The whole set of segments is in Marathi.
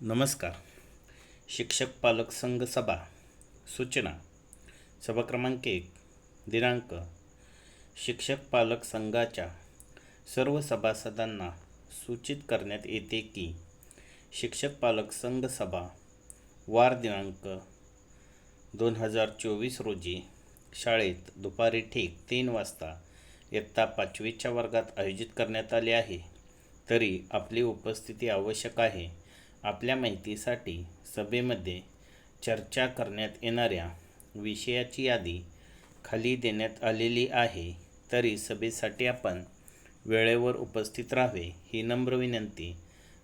नमस्कार. शिक्षक पालक संघ सभा सूचना सभा क्रमांक एक दिनांक. शिक्षक पालक संघाच्या सर्व सभासदांना सूचित करण्यात येते की शिक्षक पालक संघ सभा वार दिनांक दोन हजार चोवीस रोजी शाळेत दुपारी ठीक तीन वाजता इयत्ता पाचवीच्या वर्गात आयोजित करण्यात आले आहे. तरी आपली उपस्थिती आवश्यक आहे. आपल्या माहितीसाठी सभेमध्ये चर्चा करण्यात येणाऱ्या विषयाची यादी खाली देण्यात आलेली आहे. तरी सभेसाठी आपण वेळेवर उपस्थित राहावे ही नम्र विनंती.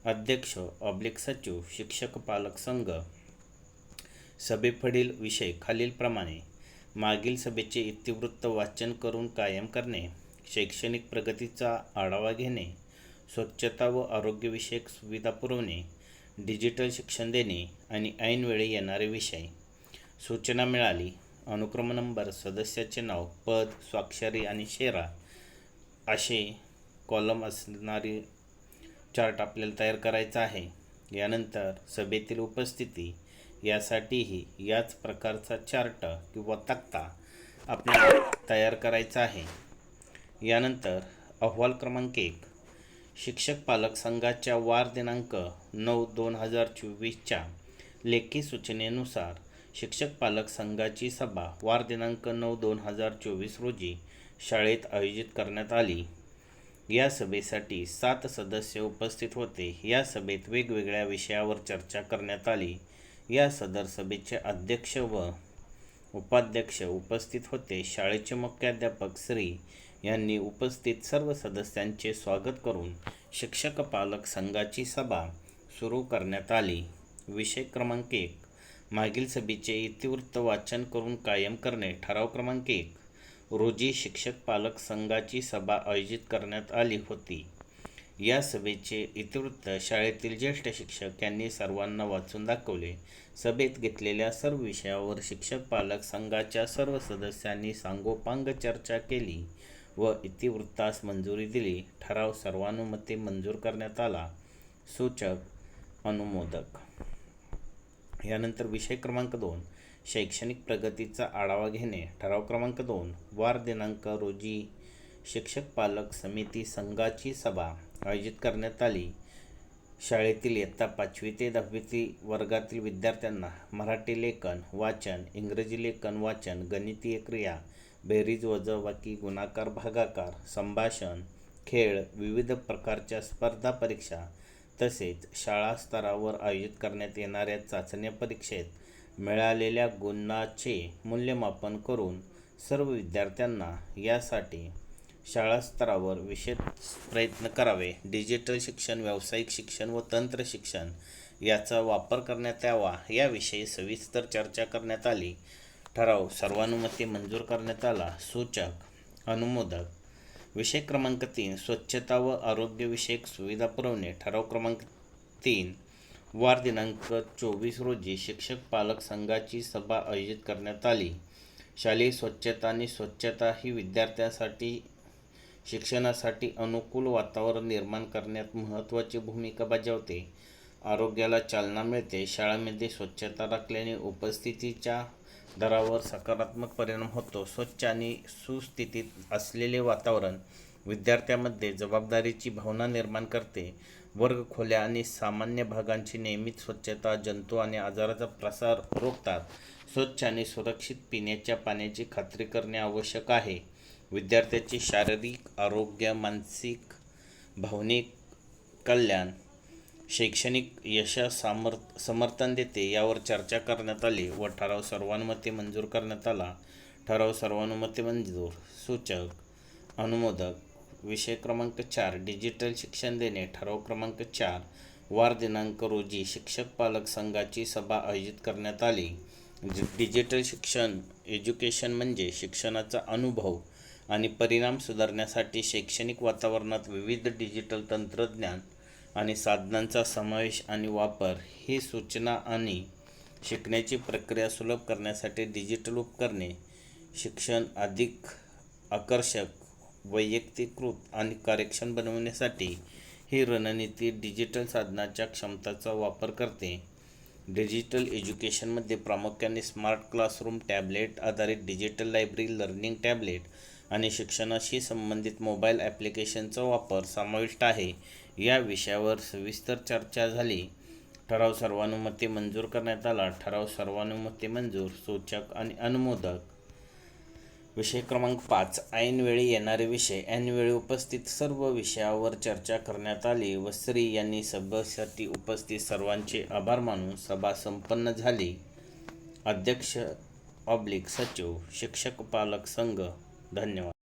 अध्यक्ष ऑब्लिक सचिव शिक्षक पालक संघ सभेपुढील विषय खालीलप्रमाणे. मागील सभेचे इतिवृत्त वाचन करून कायम करणे शैक्षणिक प्रगतीचा आढावा घेणे स्वच्छता व आरोग्यविषयक सुविधा पुरवणे डिजिटल शिक्षण देणे आणि ऐनवेळी येणारे विषय. सूचना मिळाली. अनुक्रम नंबर सदस्याचे नाव पद स्वाक्षरी आणि शेरा असे कॉलम असणारी चार्ट आपल्याला तयार करायचा आहे. यानंतर सभेतील उपस्थिती. यासाठीही याच प्रकारचा चार्ट किंवा तक्ता आपल्याला तयार करायचा आहे. यानंतर अहवाल क्रमांक एक. शिक्षक पालक संघाच्या वार दिनांक नऊ दोन हजार चोवीसच्या लेखी सूचनेनुसार शिक्षक पालक संघाची सभा वार दिनांक नऊ दोन हजार चोवीस रोजी शाळेत आयोजित करण्यात आली. या सभेसाठी सात सदस्य उपस्थित होते. या सभेत वेगवेगळ्या विषयावर चर्चा करण्यात आली. या सदर सभेचे अध्यक्ष व उपाध्यक्ष उपस्थित होते. शाळेचे मुख्याध्यापक श्री यांनी उपस्थित सर्व सदस्यांचे स्वागत करून शिक्षक पालक संघाची सभा सुरू करण्यात आली. विषय क्रमांक एक. मागील सभेचे इतिवृत्त वाचन करून कायम करणे. ठराव क्रमांक एक. रोजी शिक्षक पालक संघाची सभा आयोजित करण्यात आली होती. या सभेचे इतिवृत्त शाळेतील ज्येष्ठ शिक्षक यांनी सर्वांना वाचून दाखवले. सभेत घेतलेल्या सर्व विषयावर शिक्षक पालक संघाच्या सर्व सदस्यांनी सांगोपांग चर्चा केली व इतिवृत्तास मंजुरी दिली. ठराव सर्वानुमते मंजूर करण्यात आला. सूचक अनुमोदक. यानंतर विषय क्रमांक दोन शैक्षणिक प्रगतीचा आढावा घेणे. ठराव क्रमांक दोन वार दिनांक रोजी शिक्षक पालक समिती संघाची सभा आयोजित करण्यात आली. शाळेतील इयत्ता पाचवी ते दहावीतील वर्गातील विद्यार्थ्यांना मराठी लेखन वाचन इंग्रजी लेखन वाचन गणितीय क्रिया बेरीज वजाबाकी गुणाकार भागाकार संभाषण खेळ विविध प्रकारच्या स्पर्धा परीक्षा तसेच शाळा स्तरावर आयोजित करण्यात येणाऱ्या चाचण्या परीक्षेत मिळालेल्या गुणाचे मूल्यमापन करून सर्व विद्यार्थ्यांना यासाठी शाळा स्तरावर विशेष प्रयत्न करावे. डिजिटल शिक्षण व्यावसायिक शिक्षण व तंत्र शिक्षण याचा वापर करण्यात यावा. याविषयी सविस्तर चर्चा करण्यात आली. ठराव सर्वानुमते मंजूर करण्यात आला. सूचक अनुमोदक विषय क्रमांक तीन स्वच्छता व आरोग्यविषयक सुविधा पुरवणे. ठराव क्रमांक तीन वार दिनांक चोवीस रोजी शिक्षक पालक संघाची सभा आयोजित करण्यात आली. शालेय स्वच्छता आणि स्वच्छता ही विद्यार्थ्यांसाठी शिक्षणासाठी अनुकूल वातावरण निर्माण करण्यात महत्त्वाची भूमिका बजावते. आरोग्याला चालना मिळते. शाळेमध्ये स्वच्छता राखल्याने उपस्थितीच्या दरावर सकारात्मक परिणाम होतो. स्वच्छ आणि सुस्थितीत असलेले वातावरण विद्यार्थ्यांमध्ये जबाबदारीची भावना निर्माण करते. वर्ग खोल्या आणि सामान्य भागांची नियमित स्वच्छता जंतू आणि आजाराचा प्रसार रोखतात. स्वच्छ आणि सुरक्षित पिण्याच्या पाण्याची खात्री करणे आवश्यक आहे. विद्यार्थ्याचे शारीरिक आरोग्य मानसिक भावनिक कल्याण शैक्षणिक यशास सामर समर्थन देते यावर चर्चा करण्यात आली व ठराव सर्वानुमते मंजूर करण्यात आला. ठराव सर्वानुमते मंजूर. सूचक. अनुमोदक. विषय क्रमांक चार. डिजिटल शिक्षण देणे. ठराव क्रमांक चार. वार दिनांक रोजी शिक्षक पालक संघाची सभा आयोजित करण्यात आली. डिजिटल शिक्षण एज्युकेशन म्हणजे शिक्षणाचा अनुभव आणि परिणाम सुधारण्यासाठी शैक्षणिक वातावरणात विविध डिजिटल तंत्रज्ञान आणि साधनांचा समावेश आणि वापर ही सूचना आणि शिकण्याची प्रक्रिया सुलभ करण्यासाठी डिजिटल उपकरणे शिक्षण अधिक आकर्षक वैयक्तिकृत आणि कार्यक्षम बनवण्यासाठी ही रणनीती डिजिटल साधनाच्या क्षमताचा वापर करते. डिजिटल एज्युकेशनमध्ये प्रामुख्याने स्मार्ट क्लासरूम टॅबलेट आधारित डिजिटल लायब्ररी लर्निंग टॅबलेट आणि शिक्षणाशी संबंधित मोबाईल ॲप्लिकेशनचा वापर समाविष्ट आहे. या विषयावर सविस्तर चर्चा झाली. ठराव सर्वानुमते मंजूर करण्यात आला. ठराव सर्वानुमते मंजूर सूचक आणि अनुमोदक. विषय क्रमांक पाच ऐनवेळी येणारे विषय. ऐनवेळी उपस्थित सर्व विषयावर चर्चा करण्यात आली व श्री यांनी सभेसाठी उपस्थित सर्वांचे आभार मानून सभा संपन्न झाली. अध्यक्ष ऑब्लिक सचिव शिक्षक पालक संघ धन्यवाद.